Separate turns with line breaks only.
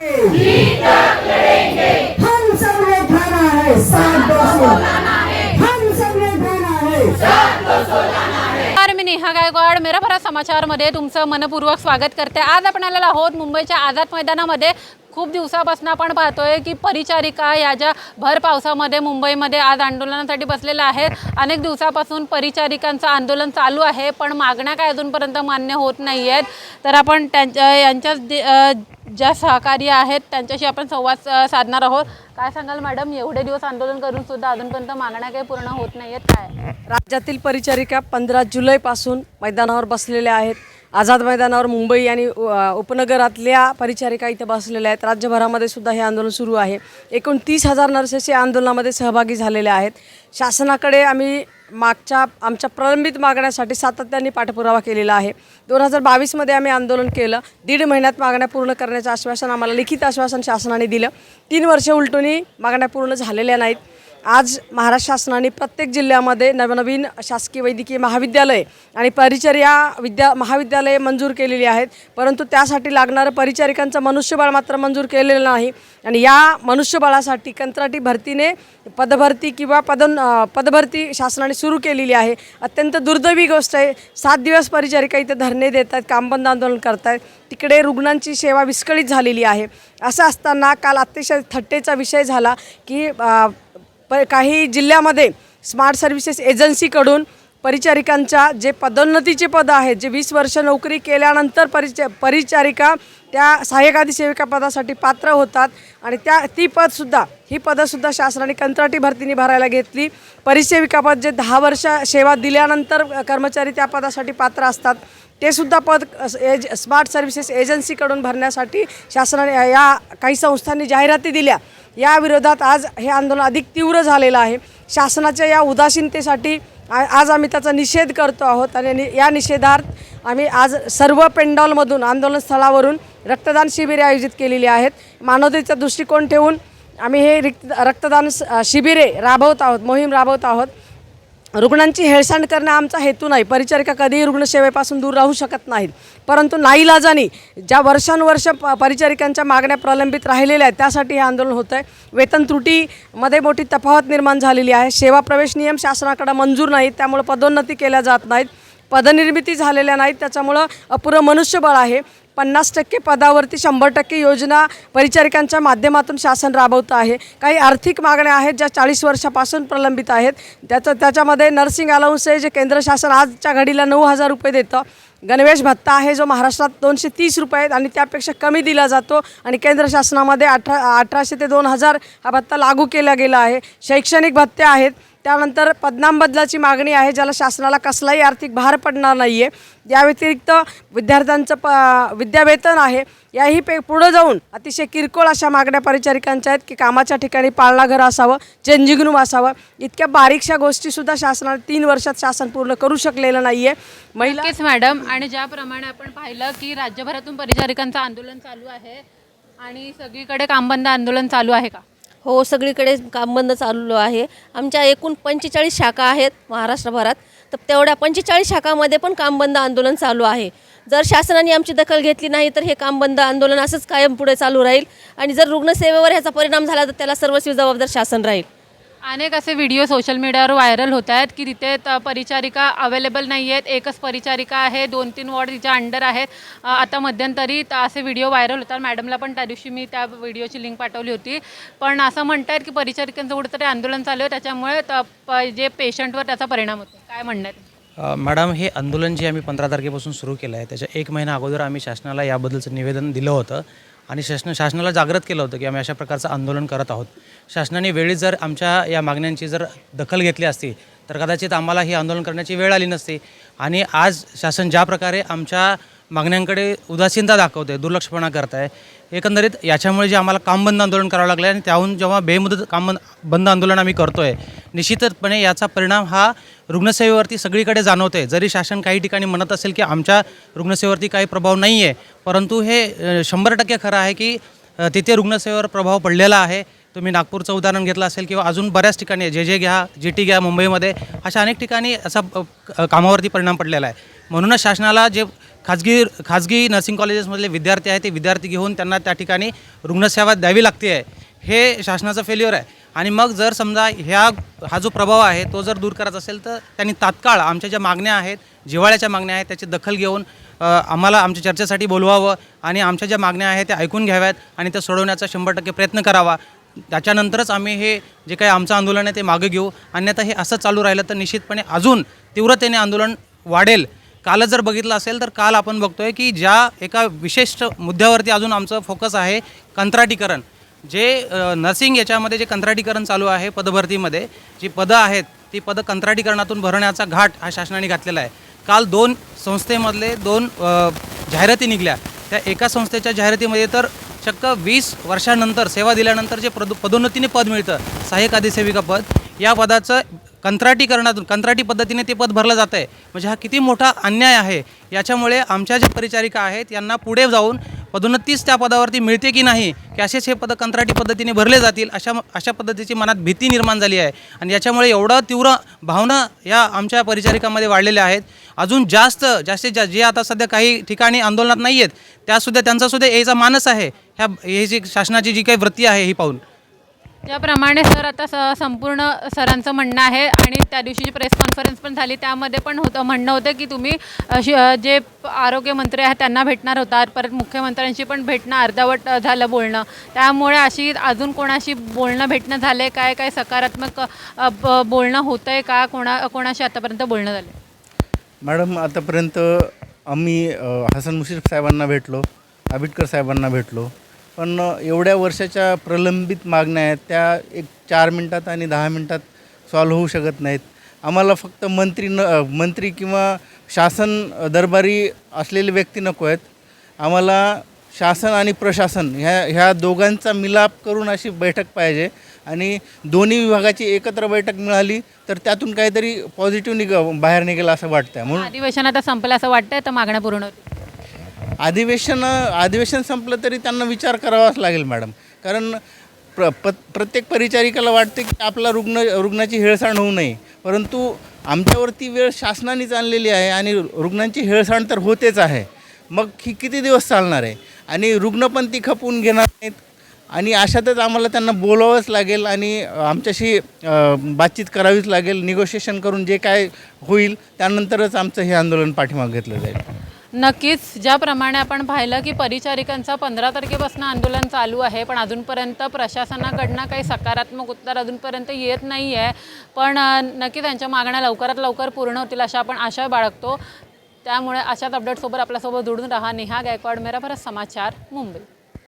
हम सब ने खाना है सात दो सौ हम सब ने खाना है
नमस्कार मी नेहा गायकवाड. मेरा भरा समाचारमध्ये तुमचं मनपूर्वक स्वागत करते. आज आपण आलेलो आहोत मुंबईच्या आझाद मैदानामध्ये. खूप दिवसापासून आपण पाहतोय की परिचारिका या ज्या भर पावसामध्ये मुंबईमध्ये आज आंदोलनासाठी बसलेल्या आहेत. अनेक दिवसापासून परिचारिकांचं आंदोलन चालू आहे पण मागण्या काय अजूनपर्यंत मान्य होत नाही आहेत तर आपण त्यांच्या यांच्याच दे- ज्या सहकारी आहेत त्यांच्याशी आपण संवाद साधणार आहोत. काय सांगाल मॅडम? एवढे दिवस आंदोलन करून सुद्धा अजूनपर्यंत मागण्या काही पूर्ण होत नाही आहेत काय?
राज्यातील परिचारिका पंधरा जुलैपासून मैदानावर बसलेल्या आहेत. आझाद मैदानावर मुंबई आणि उपनगरातल्या परिचारिका इथे बसलेल्या आहेत. राज्यभरामध्ये सुद्धा हे आंदोलन सुरू आहे. एकूण तीस हजार नर्सेस या आंदोलनामध्ये सहभागी झालेल्या आहेत. शासनाकडे आम्ही मागच्या आमच्या प्रलंबित मागण्यासाठी सातत्याने पाठपुरावा केलेला आहे. दोन हजार बावीसमध्ये आम्ही आंदोलन केलं. दीड महिन्यात मागण्या पूर्ण करण्याचं आश्वासन आम्हाला लिखित आश्वासन शासनाने दिलं. तीन वर्ष उलटूनही मागण्या पूर्ण झालेल्या नाहीत. आज महाराष्ट्र शासनाने प्रत्येक जिल्ह्यामध्ये नवनवीन शासकीय वैद्यकीय महाविद्यालय आणि परिचर्या विद्या महाविद्यालये मंजूर केलेली आहेत. परंतु त्यासाठी लागणारं परिचारिकांचं मनुष्यबळ मात्र मंजूर केलेलं नाही. आणि या मनुष्यबळासाठी कंत्राटी भरतीने पदभरती किंवा पदन पदभरती शासनाने सुरू केलेली आहे. अत्यंत दुर्दैवी गोष्ट आहे. सात दिवस परिचारिका इथे धरणे देत आहेत कामबंद आंदोलन करत आहेत. तिकडे रुग्णांची सेवा विस्कळीत झालेली आहे. असं असताना काल अतिशय थट्टेचा विषय झाला की प काही जिल्ह्यामध्ये स्मार्ट सर्व्हिसेस एजन्सीकडून परिचारिकांच्या जे पदोन्नतीचे पदं आहेत जे वीस वर्ष नोकरी केल्यानंतर परिच परिचारिका त्या सहाय्यक अधिसेविका पदासाठी पात्र होतात आणि त्या ती पदसुद्धा ही पदंसुद्धा शासनाने कंत्राटी भरतीने भरायला घेतली. परिसेविका पद जे दहा वर्ष सेवा दिल्यानंतर कर्मचारी त्या पदासाठी पात्र असतात ते सुद्धा पद एज स्मार्ट सर्व्हिसेस एजन्सीकडून भरण्यासाठी शासनाने या काही संस्थांनी जाहिराती दिल्या. या विरोधात आज हे आंदोलन अधिक तीव्र झालेलं आहे. शासनाच्या या उदासीनतेसाठी आ- आज आम्ही त्याचा निषेध करतो आहोत आणि नि- या निषेधार्थ आम्ही आज सर्व पेंडॉलमधून आंदोलन स्थळावरून रक्तदान शिबिरे आयोजित केलेली आहेत. मानवतेचा दृष्टिकोन ठेवून आम्ही हे रिक्त रक्तदान शिबिरे राबवत आहोत मोहीम राबवत आहोत. रुग्णांची हेळसांड करणं आमचा हेतू नाही. परिचारिका कधीही रुग्णसेवेपासून दूर राहू शकत नाहीत. परंतु नाईलाजानी ज्या वर्षानुवर्ष प परिचारिकांच्या मागण्या प्रलंबित राहिलेल्या आहेत त्यासाठी हे आंदोलन होतं आहे वेतन त्रुटीमध्ये मोठी तफावत निर्माण झालेली आहे. सेवा प्रवेश नियम शासनाकडे मंजूर नाहीत त्यामुळे पदोन्नती केल्या जात नाहीत. पदनिर्मिती झालेल्या नाहीत त्याच्यामुळं अपुरं मनुष्यबळ आहे. पन्नास टक्के पदावरती शंभर टक्के योजना परिचारिकांच्या माध्यमातून शासन राबवतं आहे. काही आर्थिक मागण्या आहेत ज्या चाळीस वर्षापासून प्रलंबित आहेत. त्याचं त्याच्यामध्ये नर्सिंग अलाउन्स आहे जे केंद्र शासन आजच्या घडीला नऊ हजार रुपये देतं. गणवेश भत्ता आहे जो महाराष्ट्रात दोनशे तीस रुपये आहेत आणि त्यापेक्षा कमी दिला जातो आणि केंद्र शासनामध्ये अठरा अठराशे ते दोन हजार हा भत्ता लागू केला गेला आहे. शैक्षणिक भत्ते आहेत त्यानंतर पदनाम बदलाची मागणी आहे ज्याला शासनाला कसलाही आर्थिक भार पडणार नाही आहे या व्यतिरिक्त विद्यार्थ्यांचं प विद्यावेतन आहे. याही पे पुढं जाऊन अतिशय किरकोळ अशा मागण्या परिचारिकांच्या आहेत की कामाच्या ठिकाणी पाळणाघर असावं चेंजिंग रूम असावं. इतक्या बारीकशा गोष्टीसुद्धा शासनाने तीन वर्षात शासन पूर्ण करू शकलेलं नाही आहे
महिलाच मॅडम. आणि ज्याप्रमाणे आपण पाहिलं की राज्यभरातून परिचारिकांचं आंदोलन चालू आहे आणि सगळीकडे कामबंद आंदोलन चालू आहे का?
हो सगळीकडे काम बंद चालू आहे. आमच्या एकूण पंचेचाळीस शाखा आहेत महाराष्ट्रभरात तर तेवढ्या पंचेचाळीस शाखामध्ये पण काम बंद आंदोलन चालू आहे. जर शासनाने आमची दखल घेतली नाही तर हे काम बंद आंदोलन असंच कायम पुढे चालू राहील. आणि जर रुग्णसेवेवर ह्याचा परिणाम झाला तर त्याला सर्वस्वी जबाबदार शासन राहील.
अनेक असे व्हिडिओ सोशल मीडियावर व्हायरल होत आहेत की तिथे त- परिचारिका अवेलेबल नाही आहेत एकच परिचारिका आहे दोन तीन वॉर्ड तिच्या अंडर आहेत. अ, आता मध्यंतरी त- असे व्हिडिओ व्हायरल होतात. मॅडमला पण त्या दिवशी मी त्या व्हिडिओची लिंक पाठवली होती. पण असं म्हणतायत की परिचारिकांचं कुठेतरी आंदोलन चालू आहे. त्याच्यामुळे त- प- जे पेशंटवर त्याचा परिणाम होतो. काय म्हणणं
अ, मॅडम हे आंदोलन जे आम्ही पंधरा तारखेपासून सुरू केलं आहे त्याच्या एक महिना अगोदर आम्ही शासनाला याबद्दलचं निवेदन दिलं होतं. आणि शासन शासनाला जागृत केलं होतं की आम्ही अशा प्रकारचं आंदोलन करत आहोत. शासनाने वेळी जर आमच्या या मागण्यांची जर दखल घेतली असती तर कदाचित आम्हाला हे आंदोलन करण्याची वेळ आली नसती. आणि आज शासन ज्या प्रकारे आमच्या मागण्यांकडे उदासीनता दाखवते दुर्लक्षपणा करत आहे एकंदरीत याच्यामुळे जे आम्हाला कामबंद आंदोलन करावं लागलं आहे आणि त्याहून जेव्हा बेमुदत काम बंद आंदोलन आम्ही करतो आहे निश्चितपणे याचा परिणाम हा रुग्णसेवेवरती सगळीकडे जाणवते. जरी शासन काही ठिकाणी म्हणत असेल की आमच्या रुग्णसेवेवरती काही प्रभाव नाही आहे परंतु हे शंभर टक्के खरं आहे की तिथे रुग्णसेवेवर प्रभाव पडलेला आहे. तुम्ही नागपूरचं उदाहरण घेतलं असेल किंवा अजून बऱ्याच ठिकाणी जे जे घ्या जी टी घ्या मुंबईमध्ये अशा अनेक ठिकाणी असा कामावरती परिणाम पडलेला आहे. म्हणूनच शासनाला जे खाजगी खाजगी नर्सिंग कॉलेजेसमधले विद्यार्थी आहे ते विद्यार्थी घेऊन त्यांना त्या ठिकाणी रुग्णसेवा द्यावी लागते आहे. हे शासनाचं फेल्युअर आहे. आणि मग जर समजा ह्या हा जो प्रभाव आहे तो जर दूर करायचा असेल तर त्यांनी तात्काळ आमच्या ज्या मागण्या आहेत जिव्हाळ्याच्या मागण्या आहेत त्याची दखल घेऊन आम्हाला आमच्या चर्चेसाठी बोलवावं आणि आमच्या ज्या मागण्या आहेत त्या ऐकून घ्याव्यात आणि त्या सोडवण्याचा शंभर टक्के प्रयत्न करावा. त्याच्यानंतरच आम्ही हे जे काही आमचं आंदोलन आहे ते मागे घेऊ. अन्यथा हे असं चालू राहिलं तर निश्चितपणे अजून तीव्रतेने आंदोलन वाढेल. कालच जर बघितलं असेल तर काल आपण बघतोय की ज्या एका विशिष्ट मुद्द्यावरती अजून आमचं फोकस आहे कंत्राटीकरण. जे नर्सिंग याच्यामध्ये जे कंत्राटीकरण चालू आहे पदभरतीमध्ये जी पदं आहेत ती पदं कंत्राटीकरणातून भरण्याचा घाट हा शासनाने घातलेला आहे. काल दोन संस्थेमधले दोन जाहिराती निघल्या. त्या एका संस्थेच्या जाहिरातीमध्ये तर चक्क वीस वर्षानंतर सेवा दिल्यानंतर जे पद पदोन्नतीने पद मिळतं सहाय्यक अधिसेविका पद या पदाचं कंत्राटीकरणातून कंत्राटी पद्धतीने ते पद भरलं जातं आहे म्हणजे हा किती मोठा अन्याय आहे? याच्यामुळे आमच्या ज्या परिचारिका आहेत यांना पुढे जाऊन पदोन्नतीच त्या पदावरती मिळते की नाही की असेच हे पद कंत्राटी पद्धतीने भरले जातील अशा अशा पद्धतीची मनात भीती निर्माण झाली आहे. आणि याच्यामुळे एवढं तीव्र भावना या आमच्या परिचारिकामध्ये वाढलेल्या आहेत. अजून जास्त जास्तीत जास्त जे आता सध्या काही ठिकाणी आंदोलनात नाही आहेत त्यासुद्धा त्यांचासुद्धा याचा मानस आहे. ह्या हे जी शासनाची जी काही वृत्ती आहे ही पाहून.
ज्याप्रमाणे सर आता स संपूर्ण सरांचं म्हणणं आहे आणि त्या दिवशीची प्रेस कॉन्फरन्स पण झाली त्यामध्ये पण होतं म्हणणं होतं की तुम्ही शि- जे आरोग्यमंत्री आहेत त्यांना भेटणार होतात परत मुख्यमंत्र्यांशी पण भेटणं अर्धवट झालं बोलणं. त्यामुळे अशी अजून कोणाशी बोलणं भेटणं झालं आहे काय काय सकारात्मक ब- बोलणं होतं आहे का कोणा कोणाशी आतापर्यंत बोलणं झालं आहे
मॅडम आतापर्यंत आम्ही हसन मुशीफ साहेबांना भेटलो आबिटकर साहेबांना भेटलो पण एवढ्या वर्षाच्या प्रलंबित मागण्या आहेत त्या एक चार मिनटात आणि दहा मिनटात सॉल्व्ह होऊ शकत नाहीत. आम्हाला फक्त मंत्री न मंत्री किंवा शासन दरबारी असलेले व्यक्ती नको आहेत. आम्हाला शासन आणि प्रशासन ह्या ह्या दोघांचा मिलाप करून अशी बैठक पाहिजे आणि दोन्ही विभागाची एकत्र बैठक मिळाली तर त्यातून काहीतरी पॉझिटिव्ह निघ बाहेर निघेल असं वाटतं म्हणून
अधिवेशन आता संपलं असं वाटतंय तर मागण्या पूर्ण होतील.
अधिवेशन अधिवेशन संपलं तरी त्यांना विचार करावाच लागेल मॅडम. कारण प्र प प्रत्येक परिचारिकाला वाटते की आपला रुग्ण रुग्णाची हेळसांड होऊ नये. परंतु आमच्यावरती वेळ शासनानेच आणलेली आहे आणि रुग्णांची हेळसांड तर होतेच आहे. मग ही किती दिवस चालणार आहे? आणि रुग्ण पण ती खपवून घेणार नाहीत. आणि अशातच आम्हाला त्यांना बोलावंच लागेल आणि आमच्याशी बातचीत करावीच लागेल निगोशिएशन करून जे काय होईल त्यानंतरच आमचं हे आंदोलन पाठीमागे घेतलं जाईल.
नक्कीच ज्याप्रमाणे आपण पाहिलं की परिचारिकांचं पंधरा तारखेपासून आंदोलन चालू आहे पण अजूनपर्यंत प्रशासनाकडनं काही सकारात्मक उत्तर अजूनपर्यंत येत नाही आहे पण नक्की त्यांच्या मागण्या लवकरात लवकर पूर्ण होतील अशा आपण आशा बाळगतो. त्यामुळे अशाच अपडेटसोबत आपल्यासोबत जोडून राहा. नेहा गायकवाड मेरा भारत समाचार मुंबई.